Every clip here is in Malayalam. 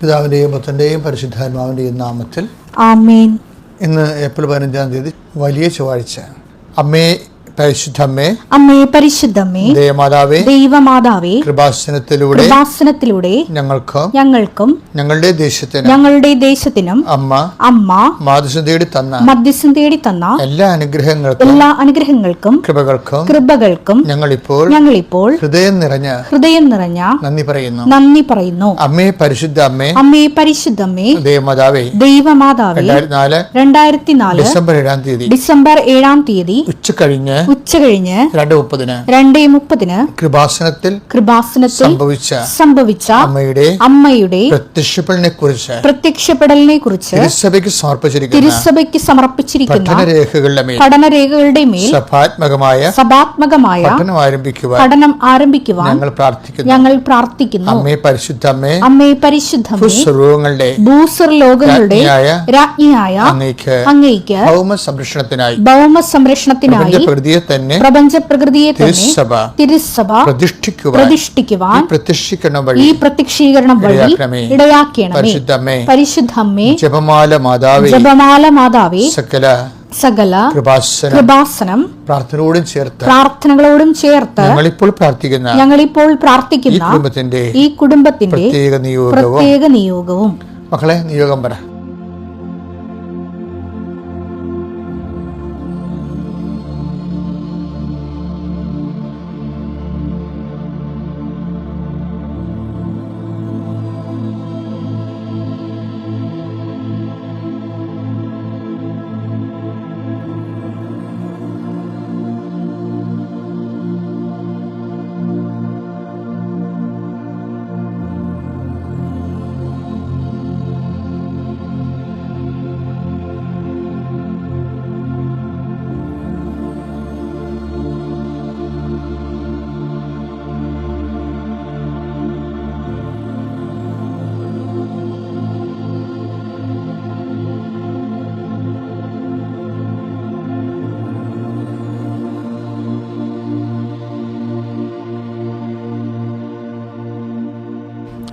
പിതാവിന്റെയും പുത്രന്റെയും പരിശുദ്ധാത്മാവിന്റെയും നാമത്തിൽ ഇന്ന് ഏപ്രിൽ പതിനഞ്ചാം തീയതി വലിയ ചൊവ്വാഴ്ച. അമ്മേ പരിശുദ്ധമ്മേ അമ്മേ പരിശുദ്ധമ്മേ ദേവമാതാവേ ദൈവമാതാവേ കൃപാസനത്തിലൂടെ കൃപാസനത്തിലൂടെ ഞങ്ങൾക്ക് ഞങ്ങൾക്കും ഞങ്ങളുടെ ദേശത്തിന് ഞങ്ങളുടെ ദേശത്തിനും അമ്മ അമ്മ മാതൃസം തേടി തന്ന മധ്യസ്ഥം തേടി തന്ന എല്ലാ അനുഗ്രഹങ്ങൾക്കും എല്ലാ അനുഗ്രഹങ്ങൾക്കും കൃപകൾക്കും കൃപകൾക്കും ഞങ്ങളിപ്പോൾ ഞങ്ങളിപ്പോൾ ഹൃദയം നിറഞ്ഞ ഹൃദയം നിറഞ്ഞ നന്ദി പറയുന്നു. നന്ദി പറയുന്നു. അമ്മേ പരിശുദ്ധ അമ്മേ അമ്മേ പരിശുദ്ധമ്മേ ദേവമാതാവേ ദൈവമാതാവേ രണ്ടായിരത്തി നാല് രണ്ടായിരത്തി നാല് ഡിസംബർ ഏഴാം തീയതി ഡിസംബർ ഏഴാം തീയതി ഉച്ചകഴിഞ്ഞ് ഉച്ചകഴിഞ്ഞ് രണ്ട് മുപ്പതിന്. രണ്ട് മുപ്പതിന് കൃപാസനത്തിൽ കൃപാസനത്തിൽ സംഭവിച്ച സംഭവിച്ച അമ്മയുടെ അമ്മയുടെ പ്രത്യക്ഷപ്പെടലിനെ കുറിച്ച് പ്രത്യക്ഷപ്പെടലിനെ കുറിച്ച് തിരുസഭയ്ക്ക് സമർപ്പിച്ചിരിക്കുന്ന തിരുസഭയ്ക്ക് സമർപ്പിച്ചിരിക്കുന്ന പഠനരേഖകളുടെ മേൽ പഠനരേഖകളുടെ മേൽ സഭാത്മകമായ സഭാത്മകമായ പഠനം ആരംഭിക്കുവാൻ പഠനം ആരംഭിക്കുവാൻ ഞങ്ങൾ പ്രാർത്ഥിക്കുന്നു. ഞങ്ങൾ പ്രാർത്ഥിക്കുന്നു. അമ്മേ പരിശുദ്ധ അമ്മേ അമ്മേ പരിശുദ്ധ സർവങ്ങളുടെ ഭൂസർ ലോകങ്ങളുടെ രാജ്ഞിയായ അങ്ങേക്ക് അങ്ങേക്ക് അങ്ങയ്ക്ക് ഭൗമ സംരക്ഷണത്തിനായി ഭൗമ സംരക്ഷണത്തിനായി പ്രകൃതിയെ തന്നെ പ്രപഞ്ച പ്രകൃതിയെ തിരുസഭ തിരുസഭ പ്രതിഷ്ഠിക്കുവാൻ പ്രതിഷ്ഠിക്കുവാൻ പ്രത്യക്ഷിക്കണം ഈ വഴി പ്രത്യക്ഷീകരണം വഴി ഇടയാക്കണമേ. പരിശുദ്ധമ്മേ പരിശുദ്ധമ്മേ ജപമാല മാതാവേ ജപമാല മാതാവേ സകല സകല കൃപാസന പ്രാർത്ഥനയോടും ചേർത്ത് പ്രാർത്ഥനകളോടും ചേർത്ത് ഞങ്ങളിപ്പോൾ പ്രാർത്ഥിക്കുന്ന ഞങ്ങളിപ്പോൾ ഈ പ്രാർത്ഥിക്കുന്ന കുടുംബത്തിന്റെ ഈ കുടുംബത്തിന്റെ പ്രത്യേക നിയോഗവും. പ്രത്യേക നിയോഗവും. മക്കളെ നിയോഗം പറ.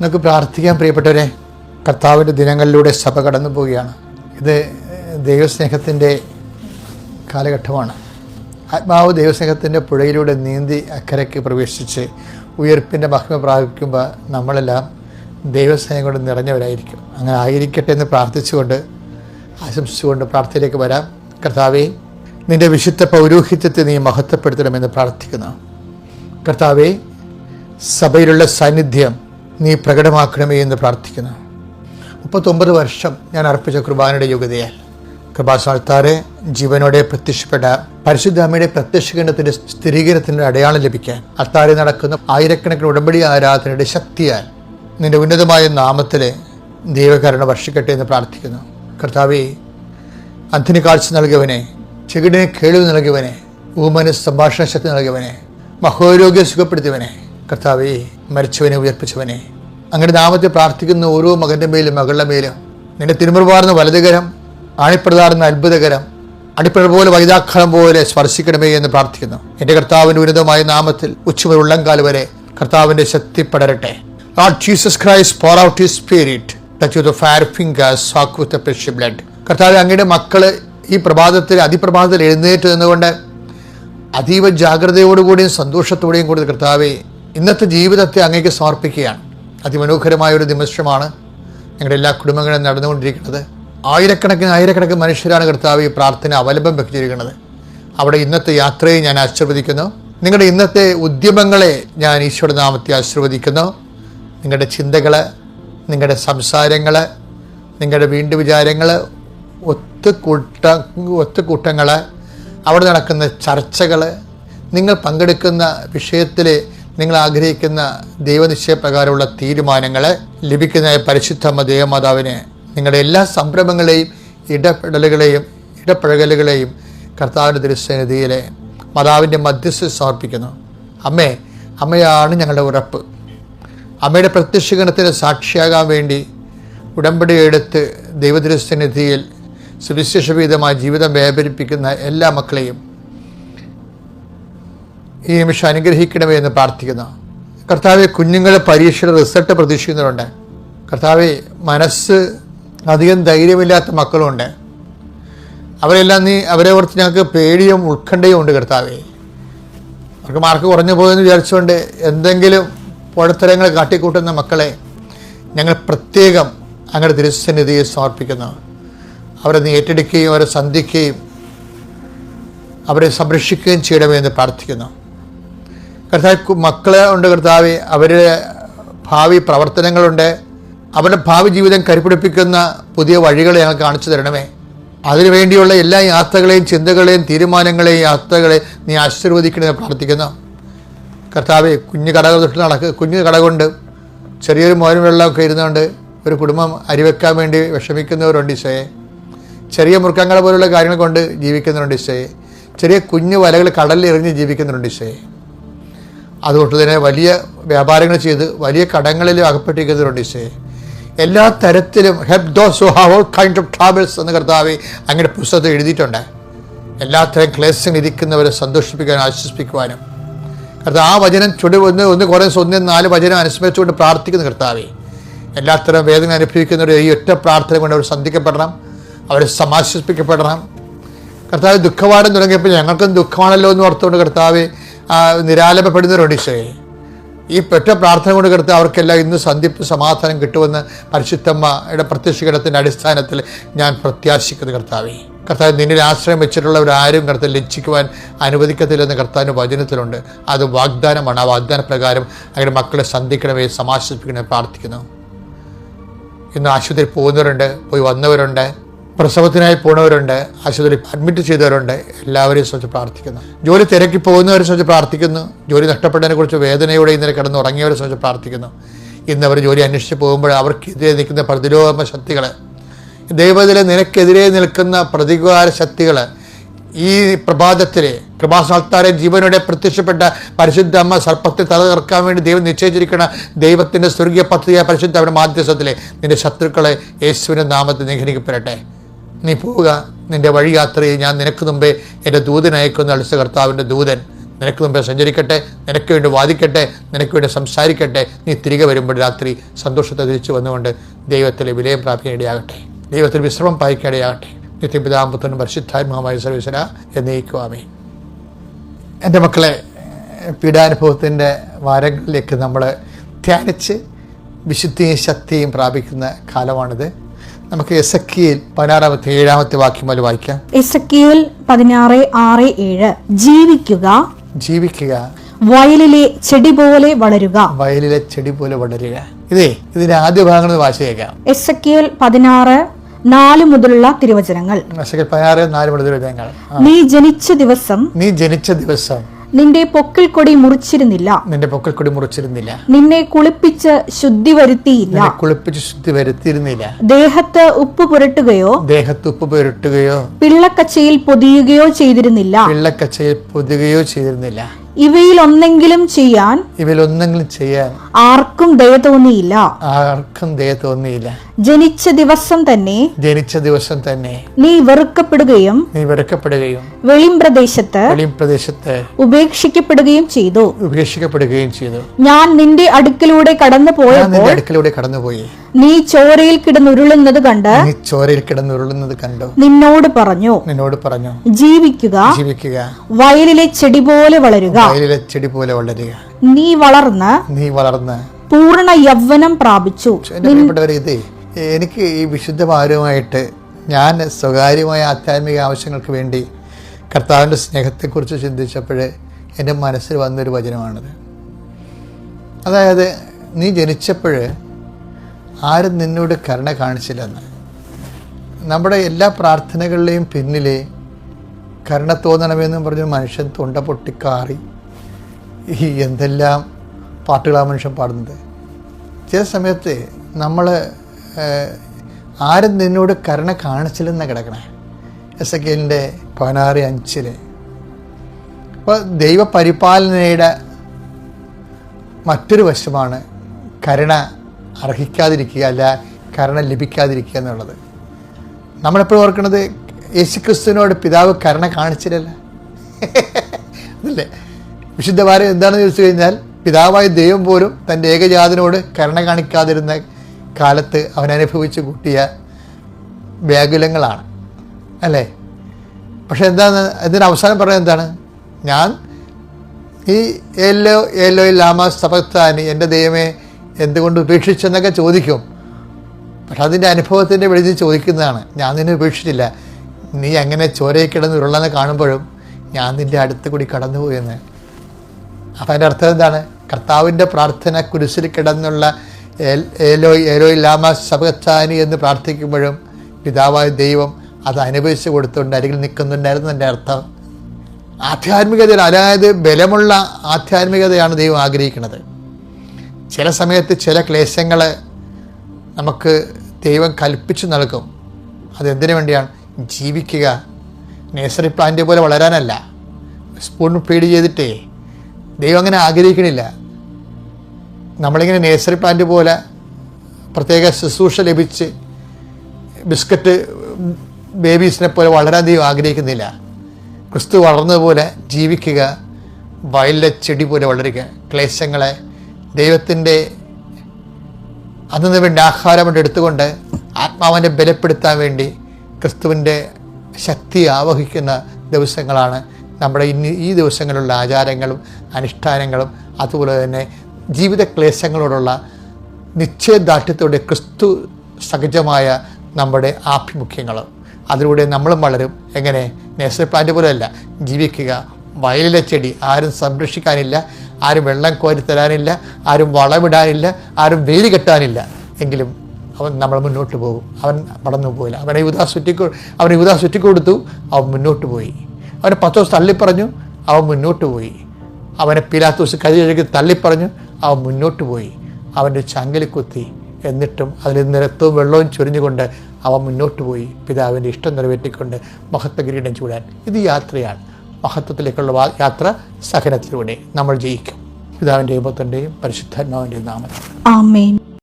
നമുക്ക് പ്രാർത്ഥിക്കാൻ പ്രിയപ്പെട്ടവരെ കർത്താവിന്റെ ദിനങ്ങളിലൂടെ സഭ കടന്നു പോവുകയാണ്. ഇത് ദൈവസ്നേഹത്തിന്റെ കാലഘട്ടമാണ്. ആത്മാവ് ദൈവസ്നേഹത്തിന്റെ പുഴയിലൂടെ നീന്തി അക്കരയ്ക്ക് പ്രവേശിച്ച് ഉയർപ്പിന്റെ മഹിമ പ്രാപിക്കുമ്പോൾ നമ്മളെല്ലാം ദൈവസ്നേഹം കൊണ്ട് നിറഞ്ഞവരായിരിക്കും. അങ്ങനെ ആയിരിക്കട്ടെ എന്ന് പ്രാർത്ഥിച്ചുകൊണ്ട് ആശംസിച്ചുകൊണ്ട് പ്രാർത്ഥനയിലേക്ക് വരാം. കർത്താവെ നിന്റെ വിശുദ്ധ പൗരോഹിത്യത്തെ നീ മഹത്വപ്പെടുത്തണമെന്ന് പ്രാർത്ഥിക്കുന്നു. കർത്താവെ സഭയിലുള്ള സാന്നിധ്യം നീ പ്രകടമാക്കണമേ എന്ന് പ്രാർത്ഥിക്കുന്നു. മുപ്പത്തൊമ്പത് വർഷം ഞാൻ അർപ്പിച്ച കുർബാനയുടെ യോഗ്യതയാൽ. കൃപാസ്ഥാനത്താറെ ജീവനോടെ പ്രത്യക്ഷപ്പെട്ട പരിശുദ്ധ അമ്മയുടെ പ്രത്യക്ഷകരണത്തിന്റെ സ്ഥിരീകരണത്തിന്റെ അടയാളം ലഭിക്കാൻ അത്താറി നടക്കുന്ന ആയിരക്കണക്കിന് ഉടമ്പടി ആരാധനയുടെ ശക്തിയാൽ നിന്റെ ഉന്നതമായ നാമത്തിൽ ദൈവകരണ വർഷിക്കട്ടെ എന്ന് പ്രാർത്ഥിക്കുന്നു. കർത്താവെ അന്തിന് കാഴ്ച നൽകിയവനെ ചെകിടിന് കേളിവ് നൽകിയവനെ ഊമന് സംഭാഷണ ശക്തി നൽകിയവനെ മഹോരോഗ്യം സുഖപ്പെടുത്തിയവനെ കർത്താവെ മരിച്ചവനെ ഉയർപ്പിച്ചവനെ. അങ്ങയുടെ നാമത്തെ പ്രാർത്ഥിക്കുന്ന ഓരോ മകന്റെ മേലും മകളുടെ മേലും നിന്റെ തിരുമുറുപാർന്ന വലതുകരം ആണിപ്രതാർന്ന അത്ഭുതകരം അടിപ്പഴ പോലെ വൈതാക്കളം പോലെ സ്പർശിക്കണമേ എന്ന് പ്രാർത്ഥിക്കുന്നു. എന്റെ കർത്താവിന്റെ ഉന്നതമായ നാമത്തിൽ ഉച്ചമുതൽ ഉള്ളംകാൽ വരെ കർത്താവിന്റെ ശക്തി പടരട്ടെ. Lord Jesus Christ pour out his spirit touch with fire fingers soak with precious blood കർത്താവ് അങ്ങയുടെ മക്കൾ ഈ പ്രഭാതത്തിൽ അതിപ്രഭാതത്തിൽ എഴുന്നേറ്റ് നിന്നുകൊണ്ട് അതീവ ജാഗ്രതയോടുകൂടിയും സന്തോഷത്തോടെയും കൂടി കർത്താവെ ഇന്നത്തെ ജീവിതത്തെ അങ്ങേക്ക് സമർപ്പിക്കുകയാണ്. അതിമനോഹരമായ ഒരു നിമിഷമാണ് ഞങ്ങളുടെ എല്ലാ കുടുംബങ്ങളും നടന്നുകൊണ്ടിരിക്കുന്നത്. ആയിരക്കണക്കിന് ആയിരക്കണക്കിന് മനുഷ്യരാണ് കർത്താവ് ഈ പ്രാർത്ഥന അവലംബം വെച്ചിരിക്കുന്നത്. അവിടെ ഇന്നത്തെ യാത്രയെ ഞാൻ ആശീർവദിക്കുന്നു. നിങ്ങളുടെ ഇന്നത്തെ ഉദ്യമങ്ങളെ ഞാൻ ഈശ്വര നാമത്തെ ആശീർവദിക്കുന്നു. നിങ്ങളുടെ ചിന്തകൾ നിങ്ങളുടെ സംസാരങ്ങൾ നിങ്ങളുടെ വീണ്ടു വിചാരങ്ങൾ ഒത്തുകൂട്ട ഒത്തുകൂട്ടങ്ങൾ അവിടെ നടക്കുന്ന ചർച്ചകൾ നിങ്ങൾ പങ്കെടുക്കുന്ന വിഷയത്തിൽ നിങ്ങൾ ആഗ്രഹിക്കുന്ന ദൈവനിശ്ചയപ്രകാരമുള്ള തീരുമാനങ്ങൾ ലഭിക്കുന്ന പരിശുദ്ധമ്മ ദേവമാതാവിന് നിങ്ങളുടെ എല്ലാ സംരംഭങ്ങളെയും ഇടപെടലുകളെയും ഇടപഴകലുകളെയും കർത്താവിന്റെ ദൃശ്യനിധിയിൽ മാതാവിന്റെ മധ്യസ്ഥ സമർപ്പിക്കുന്നു. അമ്മേ അമ്മയാണ് ഞങ്ങളുടെ ഉറപ്പ്. അമ്മയുടെ പ്രത്യക്ഷീകരണത്തിന് സാക്ഷിയാകാൻ വേണ്ടി ഉടമ്പടി എടുത്ത് ദൈവദൃശ്യനിധിയിൽ സുവിശേഷവിധമായ ജീവിതം വ്യാപരിപ്പിക്കുന്ന എല്ലാ മക്കളെയും ഈ നിമിഷം അനുഗ്രഹിക്കണമേ എന്ന് പ്രാർത്ഥിക്കുന്നു. കർത്താവെ കുഞ്ഞുങ്ങളെ പരീക്ഷയുടെ റിസൾട്ട് പ്രതീക്ഷിക്കുന്നവരുണ്ട്. കർത്താവെ മനസ്സ് അധികം ധൈര്യമില്ലാത്ത മക്കളുണ്ട്. അവരെല്ലാം നീ അവരെ ഓർത്ത് ഞങ്ങൾക്ക് പേടിയും ഉത്കണ്ഠയും ഉണ്ട് കർത്താവെ. അവർക്ക് മാർക്ക് കുറഞ്ഞു പോയെന്ന് വിചാരിച്ചുകൊണ്ട് എന്തെങ്കിലും പുഴത്തരങ്ങൾ കാട്ടിക്കൂട്ടുന്ന മക്കളെ ഞങ്ങൾ പ്രത്യേകം അങ്ങനെ തിരുസന്നിധിയെ സമർപ്പിക്കുന്നു. അവരെ നീ ഏറ്റെടുക്കുകയും അവരെ സന്ധിക്കുകയും അവരെ സംരക്ഷിക്കുകയും ചെയ്യണമേ എന്ന് പ്രാർത്ഥിക്കുന്നു. കർത്താവ് മക്കളെ ഉണ്ട് കർത്താവ് അവരുടെ ഭാവി പ്രവർത്തനങ്ങളുണ്ട്. അവരുടെ ഭാവി ജീവിതം കരുപിടിപ്പിക്കുന്ന പുതിയ വഴികൾ ഞങ്ങൾ കാണിച്ചു തരണമേ. അതിനുവേണ്ടിയുള്ള എല്ലാ യാത്രകളെയും ചിന്തകളെയും തീരുമാനങ്ങളെയും യാത്രകളെ നീ ആശീർവദിക്കണമെന്ന് പ്രാർത്ഥിക്കുന്നു. കർത്താവ് കുഞ്ഞു കടകൾ തൊട്ട് നടക്കുക കുഞ്ഞു കട കൊണ്ട് ചെറിയൊരു മോരും വെള്ളമൊക്കെ ഇരുന്നുകൊണ്ട് ഒരു കുടുംബം അരിവെക്കാൻ വേണ്ടി വിഷമിക്കുന്നവരുണ്ട് ഈശോയെ. ചെറിയ മൃഗങ്ങളെ പോലുള്ള കാര്യങ്ങൾ കൊണ്ട് ജീവിക്കുന്നവരുണ്ട് ഈശോയെ. ചെറിയ കുഞ്ഞു വലകൾ കടലിൽ എറിഞ്ഞ് ജീവിക്കുന്നവരുണ്ട് ഈശോയെ. അതുകൊണ്ട് തന്നെ വലിയ വ്യാപാരങ്ങൾ ചെയ്ത് വലിയ കടങ്ങളിൽ അകപ്പെട്ടിരിക്കുന്നവരുണ്ട് ഈശോയെ എല്ലാ തരത്തിലും help those who have all kind of travels എന്ന കർത്താവ് അങ്ങനെ പുസ്തകത്തിൽ എഴുതിയിട്ടുണ്ട്. എല്ലാത്തരം ക്ലേശങ്ങൾ ഇരിക്കുന്നവരെ സന്തോഷിപ്പിക്കാനും ആശ്വസിപ്പിക്കുവാനും. കർത്താവ് ആ വചനം ചുടി ഒന്ന് ഒന്ന് കുറേ ഒന്ന് നാല് വചനം അനുസ്മരിച്ചുകൊണ്ട് പ്രാർത്ഥിക്കുന്ന കർത്താവെ. എല്ലാത്തരം വേദന അനുഭവിക്കുന്നവരുടെ ഈ ഒറ്റ പ്രാർത്ഥന കൊണ്ട് അവർ സന്ധിക്കപ്പെടണം അവർ സമാശ്വസിപ്പിക്കപ്പെടണം. കർത്താവ് ദുഃഖവാടം തുടങ്ങിയപ്പോൾ ഞങ്ങൾക്കും ദുഃഖമാണല്ലോ എന്ന് ഓർത്തുകൊണ്ട് കർത്താവ് നിരാലംബപ്പെടുന്നവരുണ്ട് ഈശോയെ. ഈ പെറ്റ പ്രാർത്ഥന കൊണ്ട് കിടത്ത് അവർക്കെല്ലാം ഇന്ന് സന്ധിപ്പ് സമാധാനം കിട്ടുമെന്ന് പരിശുദ്ധമ്മയുടെ പ്രത്യക്ഷീകരണത്തിന്റെ അടിസ്ഥാനത്തിൽ ഞാൻ പ്രത്യാശിക്കുന്നു കർത്താവെ. കർത്താവ് നിന്നിൽ ആശ്രയം വെച്ചിട്ടുള്ളവരാരും കർത്താവ് ലജ്ജിക്കുവാൻ അനുവദിക്കത്തില്ലെന്ന് കർത്താവിന്റെ വചനത്തിലുണ്ട്. അത് വാഗ്ദാനമാണ്. ആ വാഗ്ദാന പ്രകാരം അങ്ങനെ മക്കളെ സന്ധിക്കണമേ സമാശ്വസിപ്പിക്കണമേ പ്രാർത്ഥിക്കുന്നു. ഇന്ന് ആശുപത്രിയിൽ പോകുന്നവരുണ്ട് പോയി വന്നവരുണ്ട്. പ്രസവത്തിനായി പോണവരുണ്ട് ആശുപത്രിയിൽ അഡ്മിറ്റ് ചെയ്തവരുണ്ട് എല്ലാവരെയും സംബന്ധിച്ച് പ്രാർത്ഥിക്കുന്നു. ജോലി തിരക്കി പോകുന്നവരെ സംബന്ധിച്ച് പ്രാർത്ഥിക്കുന്നു. ജോലി നഷ്ടപ്പെട്ടതിനെ കുറിച്ച് വേദനയോടെ ഇന്നലെ കിടന്ന് ഉറങ്ങിയവരെ പ്രാർത്ഥിക്കുന്നു. ഇന്ന് അവർ ജോലി അന്വേഷിച്ച് പോകുമ്പോൾ അവർക്കെതിരെ നിൽക്കുന്ന പ്രതിരോധ ശക്തികൾ ദൈവത്തിലെ നിനക്കെതിരെ നിൽക്കുന്ന പ്രതികാര ശക്തികൾ ഈ പ്രഭാതത്തിലെ കൃപാസാൽത്താരെ ജീവനോടെ പ്രത്യക്ഷപ്പെട്ട പരിശുദ്ധ അമ്മ സർപ്പത്തെ തലകർക്കാൻ വേണ്ടി ദൈവം നിശ്ചയിച്ചിരിക്കുന്ന ദൈവത്തിന്റെ സ്വർഗീയ പദ്ധതിയായ പരിശുദ്ധ അവരുടെ മാധ്യസ്ഥത്തിലെ നിന്റെ ശത്രുക്കളെ യേശുവിന്റെ നാമത്തിൽ നിഗ്രഹിക്കപ്പെടട്ടെ. നീ പോവുക. നിന്റെ വഴി യാത്രയെ ഞാൻ നിനക്ക് മുമ്പേ എന്റെ ദൂതൻ അയക്കുന്ന അളിച്ച കർത്താവിന്റെ ദൂതൻ നിനക്ക് മുമ്പേ സഞ്ചരിക്കട്ടെ നിനക്ക് വേണ്ടി വാദിക്കട്ടെ നിനക്ക് വേണ്ടി സംസാരിക്കട്ടെ. നീ തിരികെ വരുമ്പോൾ രാത്രി സന്തോഷത്തെ തിരിച്ചു വന്നുകൊണ്ട് ദൈവത്തിലെ വിലയം പ്രാപിക്കാനിടയാകട്ടെ ദൈവത്തിൽ വിശ്രമം പായിക്കാനിടയാകട്ടെ നിത്യപിതാമ്പത്തിനും പരിശുദ്ധാത്മാവായ സർവീസന എന്നയിക്കുവാമേ എന്റെ മക്കളെ പീഡാനുഭവത്തിന്റെ വാരങ്ങളിലേക്ക് നമ്മൾ ധ്യാനിച്ച് വിശുദ്ധിയും ശക്തിയും പ്രാപിക്കുന്ന കാലമാണിത്. നമുക്ക് എസ് എക്കിയിൽ പതിനാറാമത്തെ ഏഴാമത്തെ വാക്യം പോലെ വായിക്കാം. കെ പതിനാറ് ആറ് ഏഴ്. ജീവിക്കുക. ജീവിക്കുക. വയലിലെ ചെടി പോലെ വളരുക. വയലിലെ ചെടി പോലെ വളരുക. ഇതേ ഇതിന്റെ ആദ്യ ഭാഗങ്ങൾ വായിച്ചേക്കാം എസ് പതിനാറ് നാല് മുതലുള്ള തിരുവചനങ്ങൾ. എസ് പതിനാറ് നാല് മുതൽ തിരുവചനങ്ങൾ. നീ ജനിച്ച ദിവസം നീ ജനിച്ച ദിവസം നിന്റെ പൊക്കിൽ കൊടി മുറിച്ചിരുന്നില്ല. നിന്റെ പൊക്കൽ കൊടി മുറിച്ചിരുന്നില്ല. നിന്നെ കുളിപ്പിച്ച് ശുദ്ധി വരുത്തിയില്ല. കുളിപ്പിച്ച് ശുദ്ധി വരുത്തിയിരുന്നില്ല. ദേഹത്ത് ഉപ്പ് പുരട്ടുകയോ ദേഹത്ത് ഉപ്പ് പുരട്ടുകയോ പിള്ളക്കച്ചയിൽ പൊതിയുകയോ ചെയ്തിരുന്നില്ല. പിള്ളക്കച്ചയിൽ പൊതിയുകയോ ചെയ്തിരുന്നില്ല. ഇവയിൽ ഒന്നെങ്കിലും ചെയ്യാൻ ഇവയിൽ ഒന്നെങ്കിലും ചെയ്യാൻ ആർക്കും ദയ തോന്നിയില്ല. ആർക്കും ദയ തോന്നിയില്ല. ജനിച്ച ദിവസം തന്നെ ജനിച്ച ദിവസം തന്നെ നീ വെറുക്കപ്പെടുകയും നീ വെറുക്കപ്പെടുകയും വെളിംപ്രദേശത്ത് പ്രദേശത്ത് വെളിയും പ്രദേശത്ത് ഉപേക്ഷിക്കപ്പെടുകയും ചെയ്തു. ഉപേക്ഷിക്കപ്പെടുകയും ചെയ്തു. ഞാൻ നിന്റെ അടുക്കിലൂടെ കടന്നു പോയപ്പോൾ അടുക്കലൂടെ കടന്നുപോയി. നീ ചോരയിൽ കിടന്നുരുളുന്നത് കണ്ട് നീ ചോരയിൽ കിടന്നുരുളുന്നത് കണ്ടു. നിന്നോട് പറഞ്ഞു നിന്നോട് പറഞ്ഞു ജീവിക്കുക ജീവിക്കുക. വയലിലെ ചെടി പോലെ വളരുക. വയലിലെ ചെടി പോലെ വളരുക. നീ വളർന്ന് നീ വളർന്ന്. പൂർണ യൗവനം പ്രാപിച്ചു. എനിക്ക് ഈ വിശുദ്ധമാരുമായിട്ട് ഞാൻ സ്വകാര്യമായ ആധ്യാത്മിക ആവശ്യങ്ങൾക്ക് വേണ്ടി കർത്താവിന്റെ സ്നേഹത്തെക്കുറിച്ച് ചിന്തിച്ചപ്പോൾ എന്റെ മനസ്സിൽ വന്നൊരു വചനമാണത്. അതായത് നീ ജനിച്ചപ്പോൾ ആരും നിന്നോട് കരുണ കാണിച്ചില്ലെന്ന്. നമ്മുടെ എല്ലാ പ്രാർത്ഥനകളിലെയും പിന്നിൽ കരുണ തോന്നണമെന്നും പറഞ്ഞ് മനുഷ്യൻ തൊണ്ട പൊട്ടിക്കാറി. ഈ എന്തെല്ലാം പാട്ടുകളാണ് മനുഷ്യൻ പാടുന്നത്? ചില സമയത്ത് നമ്മൾ ആരും നിന്നോട് കരുണ കാണിച്ചില്ലെന്ന കിടക്കണേ. എസ് എ കെലിന്റെ പതിനാറ് അഞ്ചിൽ അപ്പോൾ ദൈവപരിപാലനയുടെ മറ്റൊരു വശമാണ് കരുണ അർഹിക്കാതിരിക്കുക അല്ല കരുണ ലഭിക്കാതിരിക്കുക എന്നുള്ളത്. നമ്മളെപ്പോഴും ഓർക്കുന്നത് യേശു ക്രിസ്തുവിനോട് പിതാവ് കരുണ കാണിച്ചില്ലല്ല. അതല്ലേ വിശുദ്ധ ഭാരം എന്താണെന്ന് ചോദിച്ചു കഴിഞ്ഞാൽ പിതാവായ ദൈവം പോലും തന്റെ ഏകജാതനോട് കരുണ കാണിക്കാതിരുന്ന കാലത്ത് അവൻ കൂട്ടിയ വ്യാകുലങ്ങളാണ്. അല്ലേ? പക്ഷെ എന്താണ് ഇതിന് അവസാനം പറയുന്നത് എന്താണ്? ഞാൻ ഈ എല്ലോ എല്ലോ ലാമ സപത്താനി എന്റെ ദൈവമേ എന്തുകൊണ്ട് ഉപേക്ഷിച്ചെന്നൊക്കെ ചോദിക്കും. പക്ഷെ അതിന്റെ അനുഭവത്തിന്റെ വെളിച്ചം ചോദിക്കുന്നതാണ്. ഞാൻ നിന്നെ ഉപേക്ഷിച്ചില്ല നീ അങ്ങനെ ചോരയിൽ കിടന്ന് ഉരുളെന്ന് കാണുമ്പോഴും ഞാൻ നിന്റെ അടുത്ത് കൂടി കടന്നുപോയെന്ന് അപ്പം അതിന്റെ അർത്ഥം എന്താണ്? കർത്താവിന്റെ പ്രാർത്ഥന കുരിശിൽ കിടന്നുള്ള ഏലോ ഏലോയ് ലാമ സബത്താനി എന്ന് പ്രാർത്ഥിക്കുമ്പോഴും പിതാവായ ദൈവം അത് അനുഭവിച്ചു കൊടുത്തുകൊണ്ട് അരികിൽ നിൽക്കുന്നുണ്ടായിരുന്നു എന്റെ അർത്ഥം. ആധ്യാത്മികതയിൽ അതായത് ബലമുള്ള ആധ്യാത്മികതയാണ് ദൈവം ആഗ്രഹിക്കുന്നത്. ചില സമയത്ത് ചില ക്ലേശങ്ങൾ നമുക്ക് ദൈവം കൽപ്പിച്ചു നൽകും. അതെന്തിനു വേണ്ടിയാണ്? ജീവിക്കുക. നേഴ്സറി പ്ലാന്റ് പോലെ വളരാനല്ല. സ്പൂൺ ഫീഡ് ചെയ്തിട്ടേ ദൈവം അങ്ങനെ ആഗ്രഹിക്കണില്ല. നമ്മളിങ്ങനെ നേഴ്സറി പ്ലാന്റ് പോലെ പ്രത്യേക ശുശ്രൂഷ ലഭിച്ച് ബിസ്ക്കറ്റ് ബേബീസിനെ പോലെ വളരാൻ ദൈവം ആഗ്രഹിക്കുന്നില്ല. ക്രിസ്തു വളർന്നതുപോലെ ജീവിക്കുക. വയലിലെ ചെടി പോലെ വളരുക. ക്ലേശങ്ങളെ ദൈവത്തിന്റെ അതിന് വേണ്ടി ആഹാരം എടുത്തുകൊണ്ട് ആത്മാവിനെ ബലപ്പെടുത്താൻ വേണ്ടി ക്രിസ്തുവിന്റെ ശക്തി ആവഹിക്കുന്ന ദിവസങ്ങളാണ് നമ്മുടെ ഇന്ന് ഈ ദിവസങ്ങളിലുള്ള ആചാരങ്ങളും അനുഷ്ഠാനങ്ങളും അതുപോലെ തന്നെ ജീവിത ക്ലേശങ്ങളോടുള്ള നിശ്ചയദാർഢ്യത്തോടെ ക്രിസ്തു സഹജമായ നമ്മുടെ ആഭിമുഖ്യങ്ങളും. അതിലൂടെ നമ്മളും വളരും. എങ്ങനെ? നേഴ്സറി പ്ലാന്റ് പോലെയല്ല. ജീവിക്കുക വയലിലെ ചെടി ആരും സംരക്ഷിക്കാനില്ല ആരും വെള്ളം കോരി തരാനില്ല ആരും വളമിടാനില്ല ആരും വേലി കെട്ടാനില്ല. എങ്കിലും അവൻ നമ്മൾ മുന്നോട്ട് പോകും. അവൻ വളർന്നു പോയില്ല. അവനെ യുവതാ ചുറ്റിക്കൊ അവനെ യുവതാ ചുറ്റിക്കൊടുത്തു അവൻ മുന്നോട്ട് പോയി. അവനെ പത്ത് ദിവസം തള്ളിപ്പറഞ്ഞു. അവൻ മുന്നോട്ട് പോയി. അവനെ പിലാത്തോസ് കഴുകി തള്ളിപ്പറഞ്ഞു. അവൻ മുന്നോട്ട് പോയി. അവന്റെ ചങ്കലി കുത്തി. എന്നിട്ടും അതിൽ നിരത്തവും വെള്ളവും ചൊരിഞ്ഞുകൊണ്ട് അവൻ മുന്നോട്ട് പോയി. പിതാവിന്റെ ഇഷ്ടം നിറവേറ്റിക്കൊണ്ട് മഹത്വ കിരീടം ചൂടാൻ. ഇത് യാത്രയാണ്. മഹത്വത്തിലേക്കുള്ള യാത്ര സഹനത്തിലൂടെ നമ്മൾ ജയിക്കും. പിതാവിന്റെയും പുത്രന്റെയും പരിശുദ്ധാത്മാവിന്റെയും നാമത്തിൽ. ആമേൻ.